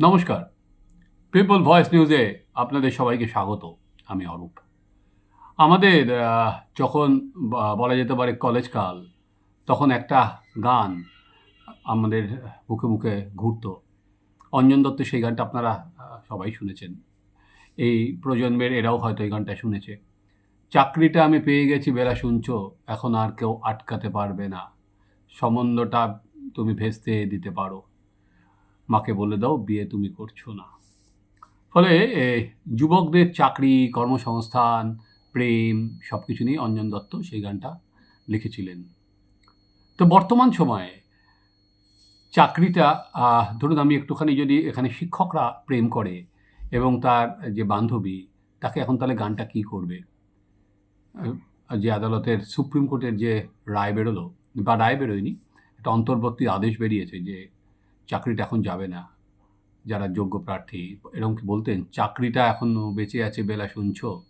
নমস্কার। People voice নিউজে আপনাদের সবাইকে স্বাগত। আমি অরূপ। আমাদের যখন বলা যেতে পারে কলেজকাল তখন একটা গান আমাদের মুখে মুখে ঘুরত। অঞ্জন দত্ত সেই গানটা আপনারা সবাই শুনেছেন। এই প্রজন্মের এরাও হয়তো এই গানটা শুনেছে। চাকরিটা আমি পেয়ে গেছি, বেলা শুনছ, এখন আর কেউ আটকাতে পারবে না। সম্বন্ধটা তুমি ভেস্তে দিতে পারো। মাকে বলে দাও, বিয়ে তুমি করছ না। ফলে যুবকদের চাকরি, কর্মসংস্থান, প্রেম সব কিছু নিয়ে অঞ্জন দত্ত সেই গানটা লিখেছিলেন। তো বর্তমান সময়ে চাকরিটা ধরুন আমি একটুখানি যদি এখানে শিক্ষকরা প্রেম করে এবং তার যে বান্ধবী, তাকে এখন তাহলে গানটা কি করবে? যে আদালতের সুপ্রিম কোর্টের যে রায় বেরোলো, বা রায় বেরোয়নি, একটা অন্তর্বর্তী আদেশ বেরিয়েছে যে চাকরিটা এখন যাবে না। যারা যোগ্য প্রার্থী, এরকম কি বলতেন, চাকরিটা এখনও বেঁচে আছে বেলা শুনছো?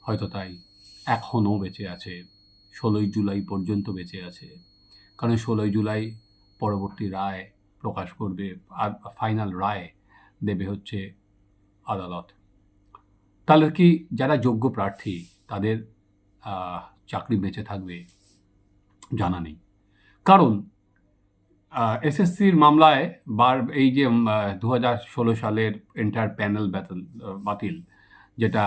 হয়তো তাই। এখনও বেঁচে আছে। ষোলোই জুলাই পর্যন্ত বেঁচে আছে। কারণ ষোলোই জুলাই পরবর্তী রায় প্রকাশ করবে, আর ফাইনাল রায় দেবে হচ্ছে আদালত। তাহলে কি যারা যোগ্য প্রার্থী, তাদের চাকরি বেঁচে থাকবে? জানা নেই। কারণ এসএসসির মামলায় বার এই যে দু ষোলো সালের এন্টার প্যানেল ব্যাতল বাতিল, যেটা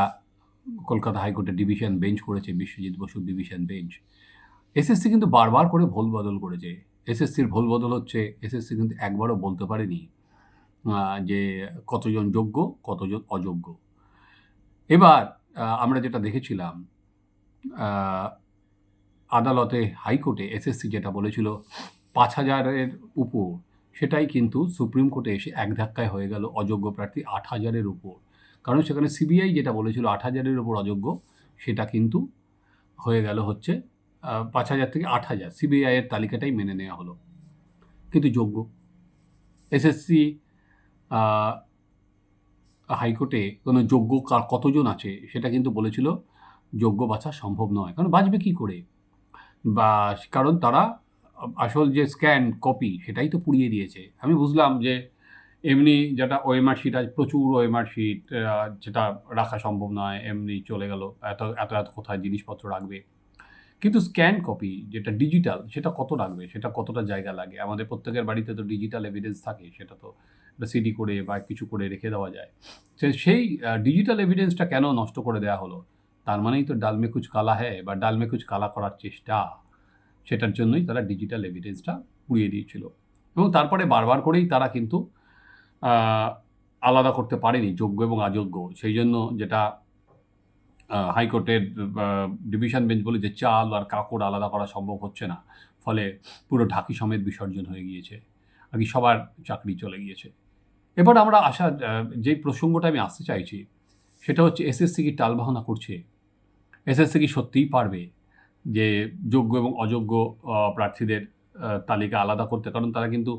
কলকাতা হাইকোর্টের ডিভিশন বেঞ্চ করেছে, বিশ্বজিৎ বসুর ডিভিশন বেঞ্চ এসএসসি কিন্তু বারবার করে ভুল বদল করেছে। এসএসসির ভুল বদল হচ্ছে এসএসসি কিন্তু একবারও বলতে পারেনি যে কতজন যোগ্য, কতজন অযোগ্য। এবার আমরা যেটা দেখেছিলাম আদালতে হাইকোর্টে এসএসসি যেটা বলেছিল পাঁচ হাজারের উপর। সেটাই কিন্তু সুপ্রিম কোর্টে এসে এক ধাক্কায় হয়ে গেল অযোগ্য প্রার্থী আট হাজারের উপর। কারণ সেখানে সিবিআই যেটা বলেছিল আট হাজারের উপর অযোগ্য, সেটা কিন্তু হয়ে গেল হচ্ছে পাঁচ হাজার থেকে আট হাজার। সিবিআইয়ের তালিকাটাই মেনে নেওয়া হলো। কিন্তু যোগ্য। এসএসসি হাইকোর্টে কোনো যোগ্য কতজন আছে, সেটা কিন্তু বলেছিল, যোগ্য বাছা সম্ভব নয়। কারণ বাঁচবে কী করে? বা, কারণ তারা আসল যে স্ক্যান কপি, সেটাই তো পুড়িয়ে দিয়েছে। আমি বুঝলাম যে এমনি যেটা ওএমআর শিট আছে, প্রচুর ওএমআর শিট যেটা রাখা সম্ভব নয়, এমনি চলে গেল, এত এত এত কোথায় জিনিসপত্র রাখবে। কিন্তু স্ক্যান কপি যেটা ডিজিটাল সেটা কত রাখবে? সেটা কতটা জায়গা লাগে? আমাদের প্রত্যেকের বাড়িতে তো ডিজিটাল এভিডেন্স থাকে, সেটা তো সিডি করে বা কিছু করে রেখে দেওয়া যায়। সেই ডিজিটাল এভিডেন্সটা কেন নষ্ট করে দেওয়া হলো? তার মানেই তো ডালমে কুচ কালা হ্যায় বা ডালমে কুচ কালা করার চেষ্টা। সেটার জন্যই তারা ডিজিটাল এভিডেন্সটা পুড়িয়ে দিয়েছিল। এবং তারপরে বারবার করেই তারা কিন্তু আলাদা করতে পারেনি যোগ্য এবং অযোগ্য। সেই জন্য যেটা হাইকোর্টের ডিভিশন বেঞ্চ বলে যে চাল আর কাপড় আলাদা করা সম্ভব হচ্ছে না, ফলে পুরো ঢাকি সমেত বিসর্জন হয়ে গিয়েছে, আর কি সবার চাকরি চলে গিয়েছে। এবার আমরা আসা যে প্রসঙ্গটা আমি আসতে চাইছি, সেটা হচ্ছে এসএসসি কি টালবাহনা করছে? এসএসসি কি সত্যিই পারবে? যে যোগ্য এবং অযোগ্য প্রার্থীদের তালিকা আলাদা করতে, কারণ তারা কিন্তু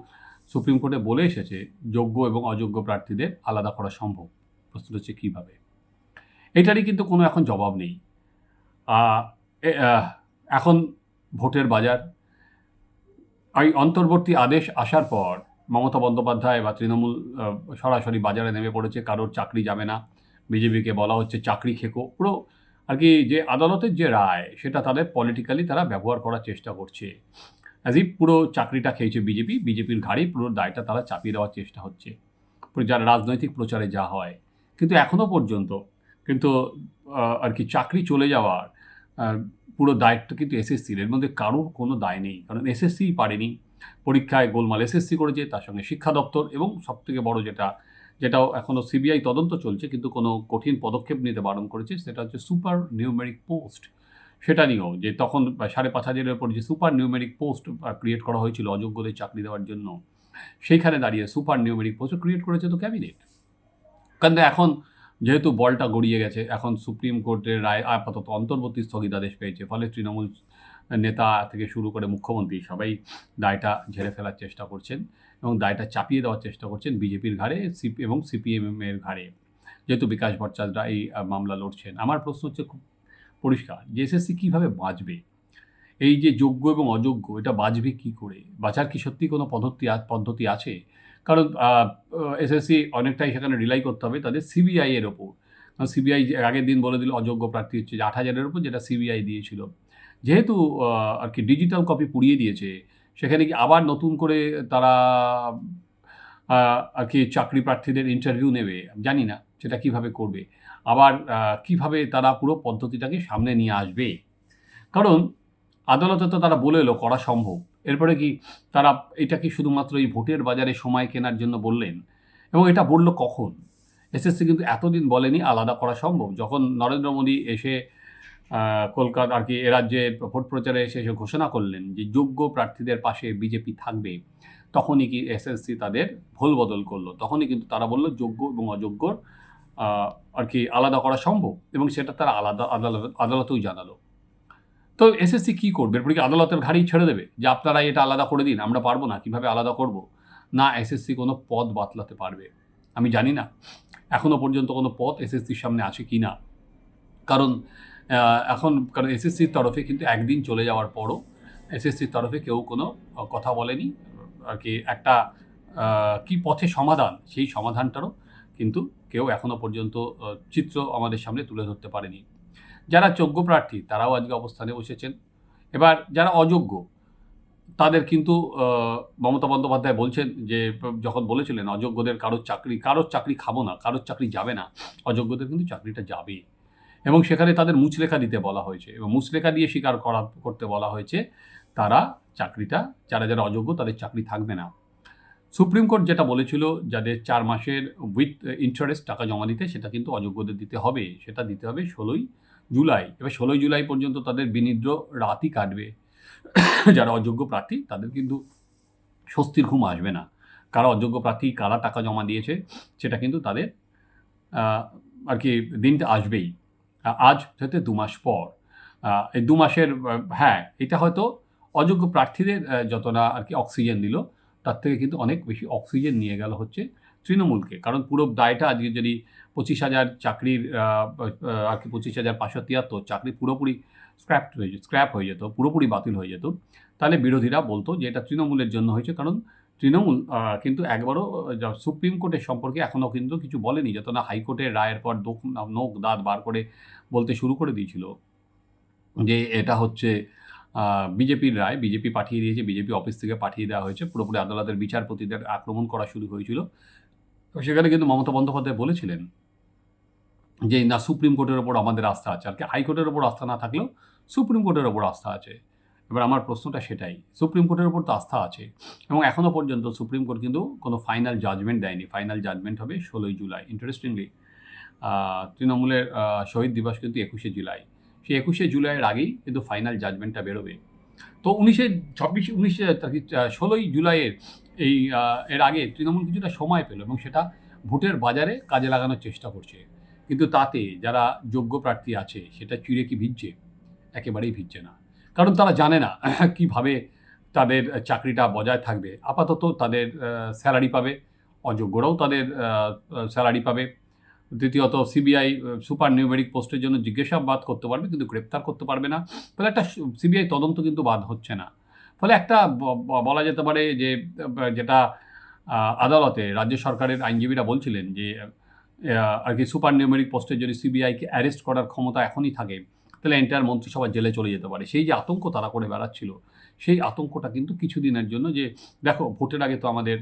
সুপ্রিম কোর্টে বলে এসেছে, যোগ্য এবং অযোগ্য প্রার্থীদের আলাদা করা সম্ভব। প্রশ্ন হচ্ছে কীভাবে? এটারই কিন্তু কোনো এখন জবাব নেই। এখন ভোটের বাজার। এই অন্তর্বর্তী আদেশ আসার পর মমতা বন্দ্যোপাধ্যায় বা তৃণমূল সরাসরি বাজারে নেমে পড়েছে, কারোর চাকরি যাবে না। বিজেপিকে বলা হচ্ছে, চাকরি খেকো। পুরো আর কি যে আদালতের যে রায়, সেটা তাদের পলিটিক্যালি তারা ব্যবহার করার চেষ্টা করছে। অ্যাজ ইফ পুরো চাকরিটা খেয়েছে বিজেপি, বিজেপির ঘাড়েই পুরো দায়টা তারা চাপিয়ে দেওয়ার চেষ্টা হচ্ছে। যারা রাজনৈতিক প্রচারে যা হয়। কিন্তু এখনও পর্যন্ত, কিন্তু আর কি চাকরি চলে যাওয়ার পুরো দায়িত্ব কিন্তু এসএসসির এর মধ্যে কারোর কোনো দায় নেই। কারণ এসএসসি পারেনি। পরীক্ষায় গোলমাল এসএসসি করেছে, তার সঙ্গে শিক্ষা দপ্তর এবং সবথেকে বড় যেটা যেটাও এখনও সিবিআই তদন্ত চলছে, কিন্তু কোনো কঠিন পদক্ষেপ নিতে বারণ করেছে, সেটা হচ্ছে সুপার নিউমেরিক পোস্ট। সেটা নিয়েও যে তখন সাড়ে পাঁচ হাজারের উপর যে সুপার নিউমেরিক পোস্ট ক্রিয়েট করা হয়েছিল অযোগ্যদের চাকরি দেওয়ার জন্য, সেইখানে দাঁড়িয়ে সুপার নিউমেরিক পোস্ট ক্রিয়েট করেছে তো ক্যাবিনেট। কারণ এখন যেহেতু বলটা গড়িয়ে গেছে, এখন সুপ্রিম কোর্টের রায় আপাতত অন্তর্বর্তী স্থগিতাদেশ পেয়েছে, ফলে তৃণমূল নেতা থেকে শুরু করে মুখ্যমন্ত্রী সবাই দায়টা ঝেড়ে ফেলার চেষ্টা করছেন। এবং দায়টা চাপিয়ে দেওয়ার চেষ্টা করছেন বিজেপির ঘাড়ে, সিপি এবং সিপিএম এর ঘাড়ে। যেহেতু বিকাশ ভট্টাচার্যরা এই মামলা লড়ছেন, আমার প্রশ্ন হচ্ছে খুব পরিষ্কার, যে এসএসসি কীভাবে বাঁচবে? এই যে যোগ্য এবং অযোগ্য, এটা বাঁচবে কি করে? বাঁচার কি সত্যি কোনো পদ্ধতি পদ্ধতি আছে? কারণ এসএসসি অনেকটাই সেখানে রিলাই করতে হবে তাদের সিবিআই এর ওপর। কারণ সিবিআই আগের দিন বলে দিল, অযোগ্য প্রার্থী হচ্ছে যে আট হাজারের ওপর, যেটা সিবিআই দিয়েছিল। যেহেতু আর কি ডিজিটাল কপি পুড়িয়ে দিয়েছে সেখানে কি আবার নতুন করে তারা আর কি চাকরি প্রার্থীদের ইন্টারভিউ নেবে জানি না সেটা কীভাবে করবে। আবার কীভাবে তারা পুরো পদ্ধতিটাকে সামনে নিয়ে আসবে। কারণ আদালতে তো তারা বলে এলো, করা সম্ভব। এরপরে কি তারা এটা কি শুধুমাত্র এই ভোটের বাজারে সময় কেনার জন্য বললেন? এবং এটা বলল কখন? এসএসসি কিন্তু এতদিন বলেনি, আলাদা করা সম্ভব। যখন নরেন্দ্র মোদী এসে কলকাতা আর কি এ রাজ্যে ভোট প্রচারে এসে এসে ঘোষণা করলেন যে যোগ্য প্রার্থীদের পাশে বিজেপি থাকবে। তখনই কি এসএসসি তাদের ভুল বদল করল। তখনই কিন্তু তারা বলল যোগ্য এবং অযোগ্যর আর কি আলাদা করা সম্ভব এবং সেটা তারা আলাদা আদালত, আদালতেও জানালো। তো এসএসসি কী করবে? এরপরে কি আদালতের ঘাড়ি ছেড়ে দেবে যে আপনারা এটা আলাদা করে দিন, আমরা পারব না, কীভাবে আলাদা করব? না এসএসসি কোনো পদ বাতলাতে পারবে। আমি জানি না এখনও পর্যন্ত কোনো পথ এসএসসির সামনে আছে কি না কারণ এখন কারণ এসএসসির তরফে কিন্তু একদিন চলে যাওয়ার পরও এসএসসির তরফে কেউ কোনো কথা বলেনি। আর কি একটা কি পথে সমাধান, সেই সমাধানটারও কিন্তু কেউ এখনও পর্যন্ত চিত্র আমাদের সামনে তুলে ধরতে পারেনি। যারা যোগ্য প্রার্থী, তারাও আজকে অবস্থানে বসেছেন। এবার যারা অযোগ্য, তাদের কিন্তু মমতা বন্দ্যোপাধ্যায় বলছেন যে, যখন বলেছিলেন, অযোগ্যদের কারোর চাকরি কারোর চাকরি খাব না, কারোর চাকরি যাবে না। অযোগ্যদের কিন্তু চাকরিটা যাবে এবং সেখানে তাদের মুচলেখা দিতে বলা হয়েছে এবং মুচলেখা দিয়ে স্বীকার করা, করতে বলা হয়েছে তারা চাকরিটা, যারা যারা অযোগ্য তাদের চাকরি থাকবে না। সুপ্রিম কোর্ট যেটা বলেছিল যাদের চার মাসের উইথ ইন্টারেস্ট টাকা জমা দিতে, সেটা কিন্তু অযোগ্যদের দিতে হবে। সেটা দিতে হবে ষোলোই জুলাই। এবার ষোলোই জুলাই পর্যন্ত তাদের বিনিদ্র রাতই কাটবে। যারা অযোগ্য প্রার্থী তাদের কিন্তু স্বস্তির ঘুম আসবে না। কারা অযোগ্য প্রার্থী, কারা টাকা জমা দিয়েছে, সেটা কিন্তু তাদের আর কি দিনটা আসবেই। আজ হতে দু মাস পর। এই দু মাসের হ্যাঁ এটা হয়তো অযোগ্য প্রার্থীদের যত না আর কি অক্সিজেন দিল, তার থেকে কিন্তু অনেক বেশি অক্সিজেন নিয়ে গেল হচ্ছে তৃণমূলকে। কারণ পুরো দায়টা আজকে যদি পঁচিশ হাজার চাকরির আর কি পঁচিশ হাজার পাঁচশো তিয়াত্তর চাকরি পুরোপুরি স্ক্র্যাপ হয়ে যেত, স্ক্র্যাপ হয়ে যেত, পুরোপুরি বাতিল হয়ে যেত, তাহলে বিরোধীরা বলতো যে এটা তৃণমূলের জন্য হয়েছে, কারণ তৃণমূল কিন্তু একবারও সুপ্রিম কোর্টের সম্পর্কে এখনও কিন্তু কিছু বলেনি, যত না হাইকোর্টের রায়ের পর নোক দাঁত বার করে বলতে শুরু করে দিয়েছিল যে এটা হচ্ছে বিজেপির রায়, বিজেপি পাঠিয়ে দিয়েছে, বিজেপি অফিস থেকে পাঠিয়ে দেওয়া হয়েছে, পুরোপুরি আদালতের বিচারপতিদের আক্রমণ করা শুরু হয়েছিল। সেখানে কিন্তু মমতা বন্দ্যোপাধ্যায় বলেছিলেন যে, না, সুপ্রিম কোর্টের ওপর আমাদের আস্থা আছে। আর কি, হাইকোর্টের ওপর আস্থা না থাকলেও সুপ্রিম কোর্টের ওপর আস্থা আছে। এবার আমার প্রশ্নটা সেটাই। সুপ্রিম কোর্টের উপর তো আস্থা আছে এবং এখনও পর্যন্ত সুপ্রিম কোর্ট কিন্তু কোনো ফাইনাল জাজমেন্ট দেয়নি। ফাইনাল জাজমেন্ট হবে ষোলোই জুলাই। ইন্টারেস্টিংলি তৃণমূলের শহীদ দিবস কিন্তু একুশে জুলাই। সেই একুশে জুলাইয়ের আগেই কিন্তু ফাইনাল জাজমেন্টটা বেরোবে। তো উনিশে, ছাব্বিশে, উনিশে ষোলোই জুলাইয়ের এই এর আগে তৃণমূল কিছুটা সময় পেল এবং সেটা ভোটের বাজারে কাজে লাগানোর চেষ্টা করছে। কিন্তু তাতে যারা যোগ্য প্রার্থী আছে সেটা চিড়ে কি ভিজছে? একেবারেই ভিজছে না। কারণ তারা জানে না কীভাবে তাদের চাকরিটা বজায় থাকবে। আপাতত তাদের স্যালারি পাবে, অযোগ্যরাও তাদের স্যালারি পাবে। দ্বিতীয়ত সিবিআই সুপার নিউমেরিক পোস্টের জন্য জিজ্ঞাসাবাদ করতে পারবে কিন্তু গ্রেপ্তার করতে পারবে না। ফলে একটা সিবিআই তদন্ত কিন্তু বাদ হচ্ছে না। ফলে একটা বলা যেতে পারে যে যেটা আদালতে রাজ্য সরকারের আইনজীবীরা বলছিলেন যে আর কি সুপার নিউমেরিক পোস্টের যদি সিবিআইকে অ্যারেস্ট করার ক্ষমতা এখনই থাকে তাহলে এন্টায়ার মন্ত্রিসভা জেলে চলে যেতে পারে। সেই যে আতঙ্ক তারা করে বেড়াচ্ছিল, সেই আতঙ্কটা কিন্তু কিছুদিনের জন্য যে, দেখো, ভোটের আগে তো আমাদের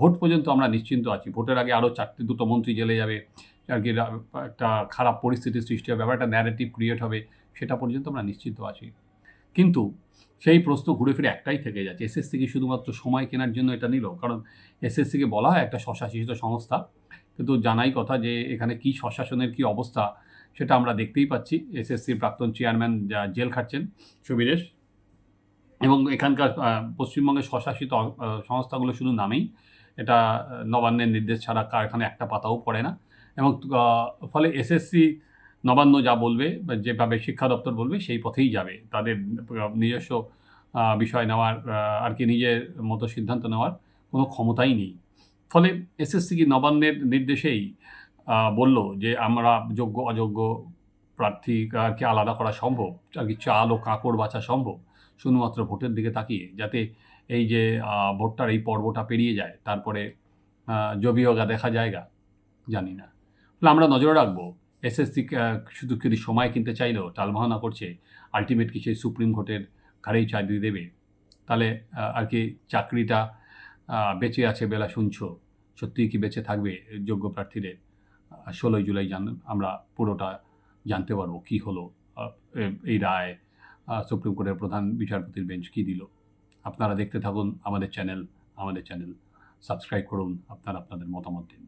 ভোট পর্যন্ত আমরা নিশ্চিন্ত আছি। ভোটের আগে আরও চারটে, দুটো মন্ত্রী জেলে যাবে, আর কি একটা খারাপ পরিস্থিতির সৃষ্টি হবে, আবার একটা ন্যারেটিভ ক্রিয়েট হবে, সেটা পর্যন্ত আমরা নিশ্চিন্ত আছি। কিন্তু সেই প্রশ্ন ঘুরে ফিরে একটাই থেকে যাচ্ছে। এসএসসি কি শুধুমাত্র সময় কেনার জন্য এটা নিল, কারণ এসএসসিকে বলা হয় একটা স্বশাসিত সংস্থা। কিন্তু জানাই কথা যে, এখানে কি স্বশাসনের কি অবস্থা সেটা আমরা দেখতেই পাচ্ছি। এসএসসির প্রাক্তন চেয়ারম্যান যা জেল খাচ্ছেন সুবীরেশ। এবং এখানকার পশ্চিমবঙ্গের স্বশাসিত সংস্থাগুলো শুধু নামেই এটা নবান্নের নির্দেশ ছাড়া কার এখানে একটা পাতাও পড়ে না। এবং ফলে এসএসসি নবান্ন যা বলবে যেভাবে শিক্ষা দপ্তর বলবে সেই পথেই যাবে। তাদের নিজস্ব বিষয় নেওয়ার আর কি নিজের মতো সিদ্ধান্ত নেওয়ার কোনো ক্ষমতাই নেই। ফলে এসএসসি কি নবান্নের নির্দেশেই বলল যে আমরা যোগ্য অযোগ্য প্রার্থী আর কি আলাদা করা সম্ভব? আর কি চাল ও কাঁকড় বাছা সম্ভব? শুধুমাত্র ভোটের দিকে তাকিয়ে যাতে এই যে ভোটটার এই পর্বটা পেরিয়ে যায় তারপরে আহ, জবি হোগা দেখা জায়গা জানি না। আমরা নজরে রাখব। এসএসসি শুধু যদি সময় কিনতে চাইলেও টালবাহানা করছে আলটিমেট কি সেই সুপ্রিম কোর্টের ঘাড়েই চাকরি দেবে। তাহলে আর কি চাকরিটা বেঁচে আছে বেলা শুনছো। সত্যিই কি বেঁচে থাকবে যোগ্য প্রার্থীদের? ষোলোই জুলাই জান, আমরা পুরোটা জানতে পারব কী হলো এই রায় সুপ্রিম কোর্টের প্রধান বিচারপতির বেঞ্চ কী দিল। আপনারা দেখতে থাকুন আমাদের চ্যানেল আমাদের চ্যানেল সাবস্ক্রাইব করুন, আপনারা আপনাদের মতামত দিন।